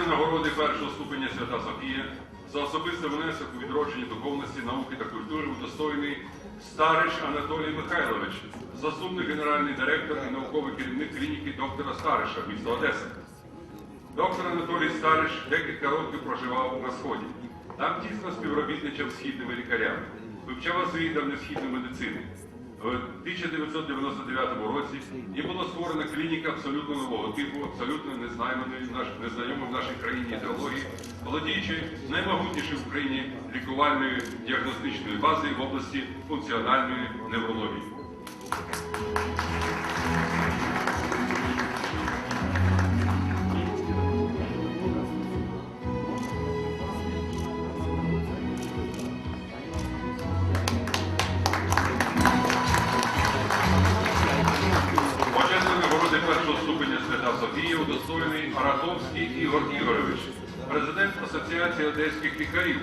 Почесні нагороди першого ступеня Свята Софія за особистий внесок у відродженні духовності, науки та культури удостоєний Стариш Анатолій Михайлович, заступник генеральний директор і науковий керівник клініки доктора Стариша, місто Одеса. Доктор Анатолій Стариш декілька років проживав на Сході. Там тісно співробітничав східними лікарями, вивчав освітами східної медицини. В 1999 році і була створена клініка абсолютно нового типу, абсолютно незнайомої наш- незнайомої в нашій країні ідеології, володіючи наймогутнішою в Україні лікувальною діагностичною базою в області функціональної неврології. Ступеня Свята достойний Аратовський Ігор Ігорович, президент Асоціації одеських лікарів.